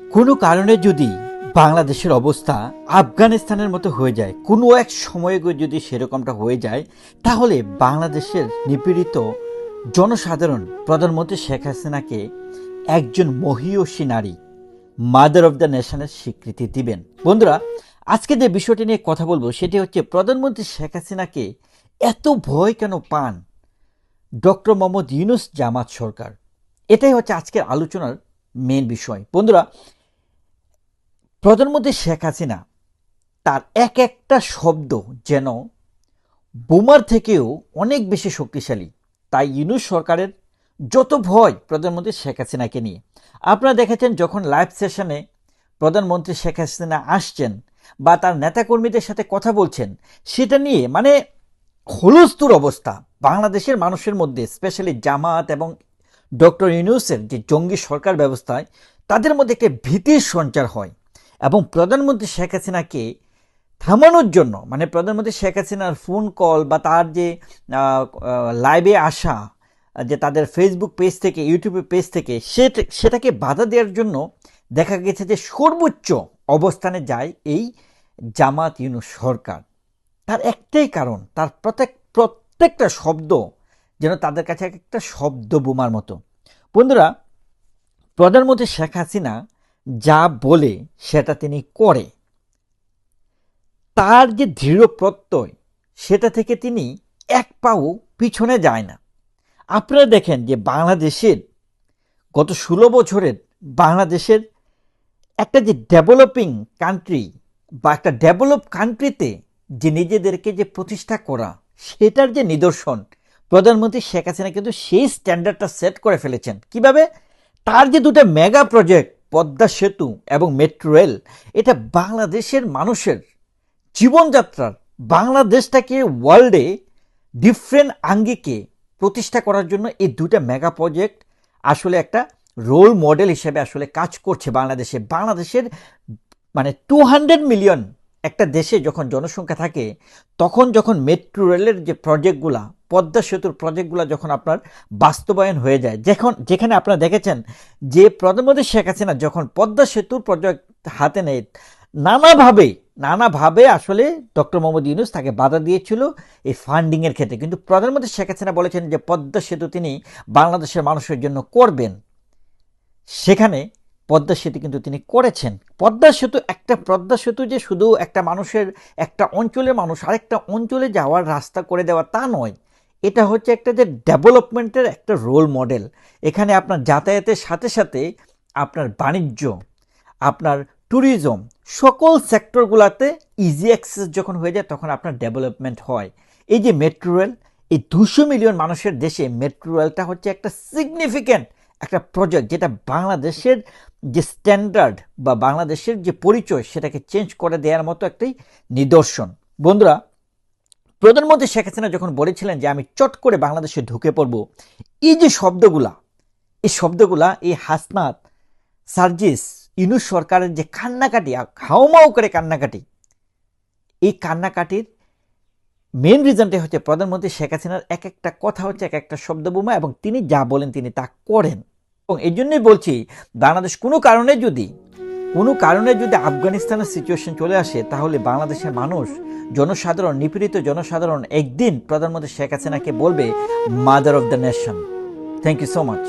কোনো কারণে যদি বাংলাদেশের অবস্থা আফগানিস্তানের মতো হয়ে যায়, কোনো এক সময়ে যদি সেরকমটা হয়ে যায়, তাহলে বাংলাদেশের নিপীড়িত জনসাধারণ, প্রধানমন্ত্রী শেখ হাসিনাকে একজন মহিয়সী নারী মাদার অফ দ্য নেশনের স্বীকৃতি দিবেন। বন্ধুরা, আজকে যে বিষয়টি নিয়ে কথা বলব, সেটি হচ্ছে প্রধানমন্ত্রী শেখ হাসিনাকে এত ভয় কেন পান ডক্টর মোহাম্মদ ইউনুস জামাত সরকার? এটাই হচ্ছে আজকের আলোচনার মেন বিষয়। বন্ধুরা প্রধানমন্ত্রী শেখ হাসিনা, তার এক একটা শব্দ যেন বোমার থেকেও অনেক বেশি শক্তিশালী। তাই ইউনুস সরকারের যত ভয় প্রধানমন্ত্রী শেখ হাসিনাকে নিয়ে। আপনারা দেখেছেন যখন লাইভ সেশনে প্রধানমন্ত্রী শেখ হাসিনা আসছেন বা তার নেতাকর্মীদের সাথে কথা বলছেন, সেটা নিয়ে মানে হলুস্তুর অবস্থা। বাংলাদেশের মানুষের মধ্যে, স্পেশালি জামাত এবং ডক্টর ইউনুসের যে জঙ্গি সরকার ব্যবস্থায় তাদের মধ্যে একটা ভীতির সঞ্চার হয় এবং প্রধানমন্ত্রী শেখ হাসিনাকে থামানোর জন্য মানে প্রধানমন্ত্রী শেখ হাসিনার ফোন কল বা তার যে লাইভে আসা, যে তাদের ফেসবুক পেজ থেকে ইউটিউবের পেজ থেকে সেটা- সেটাকে বাধা দেওয়ার জন্য দেখা গেছে যে সর্বোচ্চ অবস্থানে যায় এই জামাত ইউনুস সরকার। তার একটাই কারণ, তার প্রত্যেক, প্রত্যেকটা শব্দ যেন তাদের কাছে এক একটা শব্দ বোমার মতো। বন্ধুরা, প্রধানমন্ত্রী শেখ হাসিনা যা বলে সেটা তিনি করে। তার যে দৃঢ় প্রত্যয়, সেটা থেকে তিনি এক পাও পিছনে যায় না। আপনারা দেখেন যে বাংলাদেশের গত ষোলো বছরের বাংলাদেশের একটা যে ডেভেলপিং কান্ট্রি বা একটা ডেভেলপ কান্ট্রিতে যে নিজেদেরকে যে প্রতিষ্ঠা করা, সেটার যে নিদর্শন প্রধানমন্ত্রী শেখ হাসিনা কিন্তু সেই স্ট্যান্ডার্ডটা সেট করে ফেলেছেন। কীভাবে? তার যে দুটো মেগা প্রজেক্ট পদ্মা সেতু এবং মেট্রো রেল এটা বাংলাদেশের মানুষের জীবনযাত্রার, বাংলাদেশটাকে ওয়ার্ল্ডে ডিফারেন্ট আঙ্গিকে প্রতিষ্ঠা করার জন্য এই দুটা মেগা প্রজেক্ট আসলে একটা রোল মডেল হিসেবে আসলে কাজ করছে বাংলাদেশে। বাংলাদেশের মানে টু হান্ড্রেড মিলিয়ন একটা দেশে যখন জনসংখ্যা থাকে, তখন যখন মেট্রো রেলের যে প্রজেক্টগুলা পদ্মা সেতুর প্রজেক্টগুলো যখন আপনার বাস্তবায়ন হয়ে যায়, যখন, যেখানে আপনারা দেখেছেন যে প্রধানমন্ত্রী শেখ হাসিনা যখন পদ্মা সেতুর প্রজেক্ট হাতে নেয়, নানাভাবে নানাভাবে আসলে ডক্টর মোহাম্মদ ইউনুস তাকে বাধা দিয়েছিল এই ফান্ডিংয়ের ক্ষেত্রে। কিন্তু প্রধানমন্ত্রী শেখ হাসিনা বলেছেন যে পদ্মা সেতু তিনি বাংলাদেশের মানুষের জন্য করবেন। সেখানে পদ্মা সেতু কিন্তু তিনি করেছেন। পদ্মা সেতু একটা, পদ্মা সেতু যে শুধু একটা মানুষের, একটা অঞ্চলের মানুষ, আরেকটা অঞ্চলে যাওয়ার রাস্তা করে দেওয়া তা নয়। এটা হচ্ছে একটা যে ডেভেলপমেন্টের একটা রোল মডেল। এখানে আপনার যাতায়াতের সাথে সাথে আপনার বাণিজ্য, আপনার ট্যুরিজম সকল সেক্টরগুলোতে ইজি অ্যাক্সেস যখন হয়ে যায় তখন আপনার ডেভেলপমেন্ট হয়। এই যে মেট্রো রেল এই দুশো মিলিয়ন মানুষের দেশে মেট্রো রেলটা হচ্ছে একটা সিগনিফিক্যান্ট একটা প্রজেক্ট যেটা বাংলাদেশের যে স্ট্যান্ডার্ড বা বাংলাদেশের যে পরিচয় সেটাকে চেঞ্জ করে দেওয়ার মতো একটাই নিদর্শন। বন্ধুরা প্রধানমন্ত্রী শেখ হাসিনা যখন বলেছিলেন যে আমি চট করে বাংলাদেশে ঢুকে পড়ব, এই যে শব্দগুলা, এই শব্দগুলা, এই হাসনাত, সার্জিস, ইনুস সরকারের যে কান্নাকাটি হাওমাও করে কান্নাকাটি, এই কান্নাকাটির মেন রিজনটাই হচ্ছে প্রধানমন্ত্রী শেখ হাসিনার এক একটা কথা হচ্ছে এক একটা শব্দবোমা এবং তিনি যা বলেন তিনি তা করেন। এবং এই জন্যই বলছি, বাংলাদেশ কোনো কারণে যদি কোনো কারণে যদি আফগানিস্তানের সিচুয়েশন চলে আসে, তাহলে বাংলাদেশের মানুষ, জনসাধারণ, নিপীড়িত জনসাধারণ একদিন প্রধানমন্ত্রী শেখ হাসিনাকে বলবে mother of the nation thank you so much